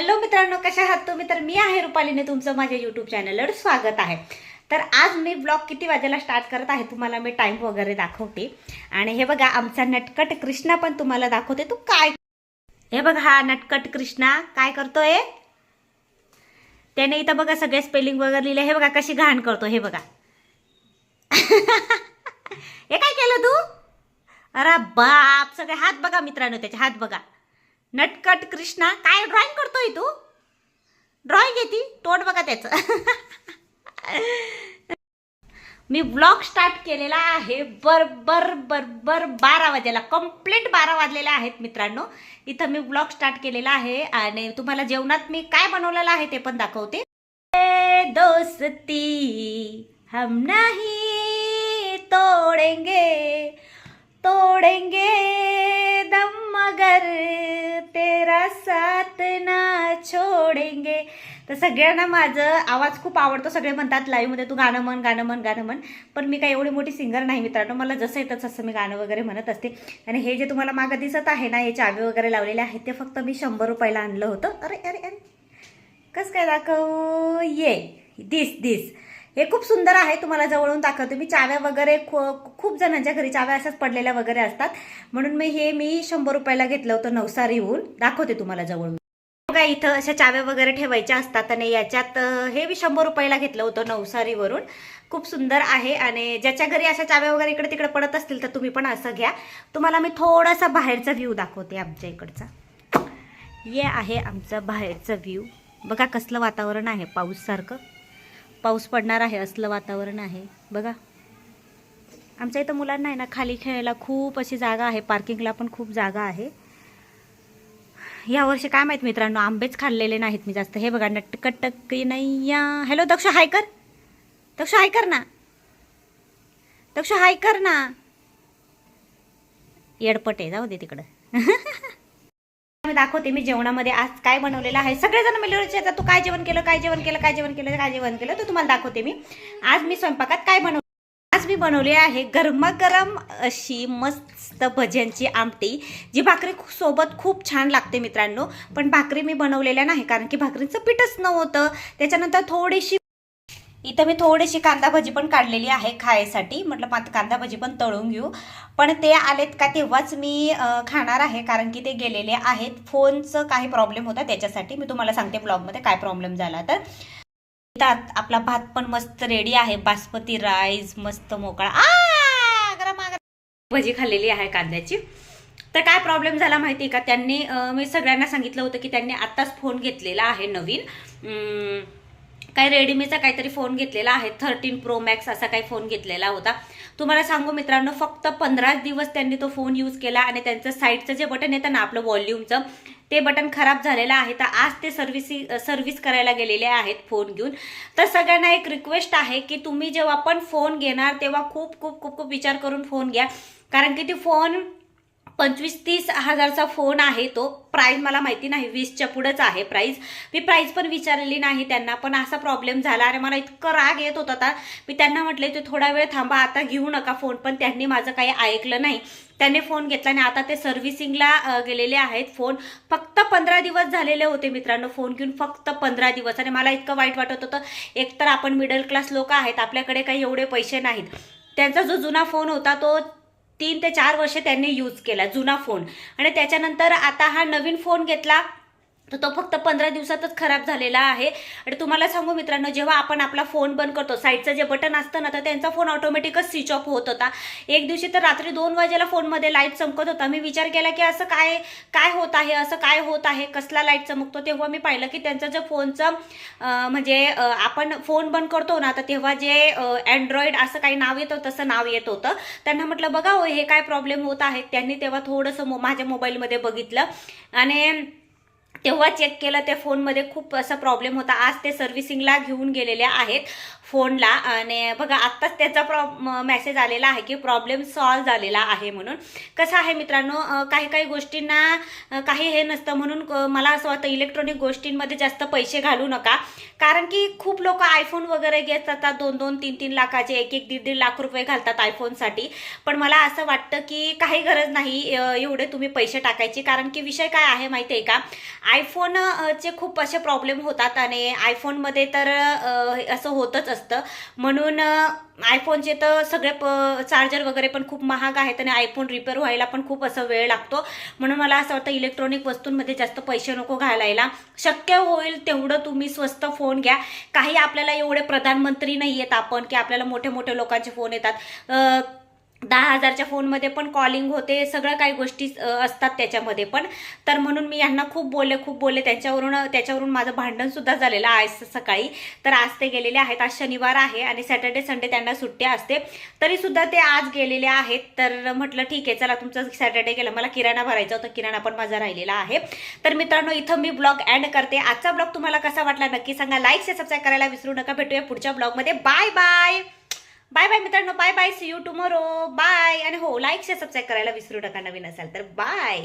Hello मित्रांनो कशा आहात तुम्ही? तर मी आहे रुपालीने तुमचं माझ्या यूट्यूब चॅनलवर स्वागत आहे. तर आज मी ब्लॉग किती वाजेला स्टार्ट करत आहे तुम्हाला मी टाईम वगैरे दाखवते. आणि हे बघा आमचा नटकट कृष्णा पण तुम्हाला दाखवते. तू काय हे बघा हा नटकट कृष्णा काय करतोय? त्याने इथं बघा सगळे स्पेलिंग वगैरे लिहिले. हे बघा कशी घाण करतो हे बघा. हे काय केलं तू? अरे बाप सगळे हात बघा मित्रांनो त्याचे हात बघा. नटकट कृष्णा काय ड्रॉइंग करतोय तू? ड्रॉइंग येते तोंड बघा त्याचं. मी ब्लॉग स्टार्ट केलेला आहे बरोबर बरोबर बारा वाजेला कंप्लीट बारा वाजलेल्या आहेत मित्रांनो. इथं मी ब्लॉग स्टार्ट केलेला आहे आणि तुम्हाला जेवणात मी काय बनवलेलं आहे ते पण दाखवते. दोस्ती हम नाही तर सगळ्यांना माझं आवाज खूप आवडतो. सगळे म्हणतात लाईव्हमध्ये तू गाणं म्हण गाणं म्हण गाणं म्हण. पण मी काही एवढी मोठी सिंगर नाही मित्रांनो. मला जसं येतं तसं मी गाणं वगैरे म्हणत असते. आणि हे जे तुम्हाला मागं दिसत आहे ना हे चावे वगैरे लावलेले आहेत ते फक्त मी शंभर रुपयाला आणलं होतं. अरे अरे अरे. कसं काय दाखव? ये. दिस दिस. हे खूप सुंदर आहे. तुम्हाला जवळून दाखवते. मी चाव्या वगैरे खो खूप जणांच्या घरी चाव्या अशाच पडलेल्या वगैरे असतात. म्हणून मी हे मी शंभर रुपयाला घेतलं होतं नवसारीहून. दाखवते तुम्हाला जवळून. बघा इथं अशा चाव्या वगैरे ठेवायच्या असतात आणि याच्यात हे मी शंभर रुपयाला घेतलं होतं नवसारीवरून. खूप सुंदर आहे आणि ज्याच्या घरी अशा चाव्या वगैरे इकडे तिकडे पडत असतील तर तुम्ही पण असं घ्या. तुम्हाला मी थोडासा बाहेरचा व्ह्यू दाखवते आमच्या इकडचा. हे आहे आमचं बाहेरचं व्ह्यू बघा कसलं वातावरण आहे पाऊससारखं पाऊस पडणार आहे असलं वातावरण आहे. बघा. आमच्या इथं मुलांना आहे ना खाली खेळायला खूप अशी जागा आहे. पार्किंगला पण खूप जागा आहे. या वर्षी काय माहीत मित्रांनो आंबेच खाल्लेले नाहीत मी जास्त. हे बघा नटकटक नैया. हॅलो दक्ष हाय कर दक्ष हाय कर ना? दक्ष हाय कर ना? येडपट आहे जाऊ दे तिकडं. मी दाखवते मी जेवणामध्ये आज काय बनवलेलं आहे. सगळेजण मिळून तू काय जेवण केलं? काय जेवण केलं? काय जेवण केलं? काय जेवण केलं? तर तुम्हाला दाखवते मी. आज मी स्वयंपाकात काय बनव मी बनवली आहे गरमागरम अशी मस्त भज्यांची आमटी जी भाकरी सोबत खूप छान लागते मित्रांनो. पण भाकरी मी बनवलेल्या नाही कारण की भाकरीचं पीठच नव्हतं. त्याच्यानंतर थोडीशी इथं मी थोडीशी कांदा भजी पण काढलेली आहे खायसाठी. म्हटलं मात कांदा भजी पण तळून घेऊ. पण ते आलेत का तेव्हाच मी खाणार आहे कारण की ते गेलेले आहेत. फोनचं काही प्रॉब्लेम होता त्याच्यासाठी. मी तुम्हाला सांगते ब्लॉगमध्ये काय प्रॉब्लेम झाला तर. इथं आपला भात पण मस्त रेडी आहे. बासमती राईस मस्त मोकळा. आ, भजी खाल्लेली आहे कांद्याची. तर काय प्रॉब्लेम झाला माहिती आहे का? त्यांनी मी सगळ्यांना सांगितलं होतं की त्यांनी आत्ताच फोन घेतलेला आहे नवीन. काय रेडमीचा काहीतरी फोन घेतलेला आहे थर्टीन प्रो मॅक्स असा काही फोन घेतलेला होता. तुम्हाला सांगू मित्रांनो फक्त पंधराच दिवस त्यांनी तो फोन यूज केला आणि त्यांचं साईडचं जे बटन येतं ना आपलं व्हॉल्यूमचं ते बटन खराब झालेलं आहे. तर आज ते सर्व्हिसी सर्व्हिस करायला गेलेले आहेत फोन घेऊन. तर सगळ्यांना एक रिक्वेस्ट आहे की तुम्ही जेव्हा पण फोन घेणार तेव्हा खूप खूप खूप खूप विचार करून फोन घ्या. कारण की ते फोन पंचवीस तीस हजारचा फोन आहे तो. प्राईज मला माहिती नाही वीसच्या पुढंच आहे प्राईज मी प्राईज पण विचारलेली नाही त्यांना पण असा प्रॉब्लेम झाला. आणि मला इतकं राग येत होता आता. मी त्यांना म्हटले ते थोडा वेळ थांबा आता घेऊ नका फोन पण त्यांनी माझं काही ऐकलं नाही. त्यांनी फोन घेतला आणि आता ते सर्व्हिसिंगला गेलेले आहेत फोन फक्त पंधरा दिवस झालेले होते मित्रांनो फोन घेऊन फक्त पंधरा दिवस. आणि मला इतकं वाईट वाटत होतं. एकतर आपण मिडल क्लास लोक आहेत आपल्याकडे काही एवढे पैसे नाहीत. त्यांचा जो जुना फोन होता तो तीन ते चार वर्ष त्यांनी यूज केला जुना फोन आणि त्याच्यानंतर आता हा नवीन फोन घेतला तर तो फक्त पंधरा दिवसातच खराब झालेला आहे. आणि तुम्हाला सांगू मित्रांनो जेव्हा आपण आपला फोन बंद करतो साईडचं जे बटन असतं ना तर त्यांचा फोन ऑटोमॅटिकच स्विच ऑफ होत होता. एक दिवशी तर रात्री दोन वाजेला फोनमध्ये लाइट चमकत होता. मी विचार केला की असं काय काय होत आहे असं काय होत आहे कसला लाइट चमकतो? तेव्हा मी पाहिलं की त्यांचं जे फोनचं म्हणजे आपण फोन बंद करतो ना तर तेव्हा जे अँड्रॉइड असं काही नाव येतं तसं नाव येत होतं. त्यांना म्हटलं बघा हो हे काय प्रॉब्लेम होत आहेत त्यांनी तेव्हा थोडंसं मो माझ्या मोबाईलमध्ये बघितलं. आणि तेव्हा चेक केलं त्या फोनमध्ये खूप असा प्रॉब्लेम होता. आज ते सर्व्हिसिंगला घेऊन गेलेले आहेत फोनला आणि बघा आत्ताच त्याचा प्रॉ मेसेज आलेला आहे की प्रॉब्लेम सॉल्व झालेला आहे म्हणून. कसं आहे मित्रांनो काही काही गोष्टींना काही हे नसतं म्हणून मला असं वाटतं इलेक्ट्रॉनिक गोष्टींमध्ये जास्त पैसे घालू नका. कारण की खूप लोक आयफोन वगैरे घेत जातात. दोन दोन तीन तीन लाखाचे एक एक दीड दीड लाख रुपये घालतात आयफोनसाठी पण मला असं वाटतं की काही गरज नाही एवढे तुम्ही पैसे टाकायची. कारण की विषय काय आहे माहिती आहे का? आयफोन चे खूप असे प्रॉब्लेम होतात आणि आयफोनमध्ये तर असं होतच असतं. म्हणून आयफोनचे तर सगळे प चार्जर वगैरे पण खूप महाग आहेत आणि आयफोन रिपेअर व्हायला पण खूप असं वेळ लागतो. म्हणून मला असं वाटतं इलेक्ट्रॉनिक वस्तूंमध्ये जास्त पैसे नको घालायला. शक्य होईल तेवढं तुम्ही स्वस्त फोन घ्या. काही आपल्याला एवढे प्रधानमंत्री नाही आहेत आपण की आपल्याला मोठे मोठे लोकांचे फोन येतात. दहा हजारच्या फोनमध्ये पण कॉलिंग होते सगळं काही गोष्टी असतात त्याच्यामध्ये पण. तर म्हणून मी यांना खूप बोलले खूप बोलले. त्यांच्यावरून त्याच्यावरून माझं भांडणसुद्धा झालेलं आहे सकाळी. तर आज ते गेलेले आहेत आज शनिवार आहे आणि सॅटर्डे संडे त्यांना सुट्टी असते. तरीसुद्धा ते आज गेलेले आहेत. तर म्हटलं ठीक आहे चला तुमचं सॅटर्डे गेलं. मला किराणा भरायचा होता. किराणा पण माझा राहिलेला आहे. तर मित्रांनो इथं मी ब्लॉग एंड करते. आजचा ब्लॉग तुम्हाला कसा वाटला नक्की सांगा. लाईक से सबस्क्राईब करायला विसरू नका. भेटूया पुढच्या ब्लॉगमध्ये. बाय बाय बाय मित्रांनो bye bye see you tomorrow bye आणि हो लाईक शेअर सबस्क्राईब करायला विसरू नका नवीन असाल तर बाय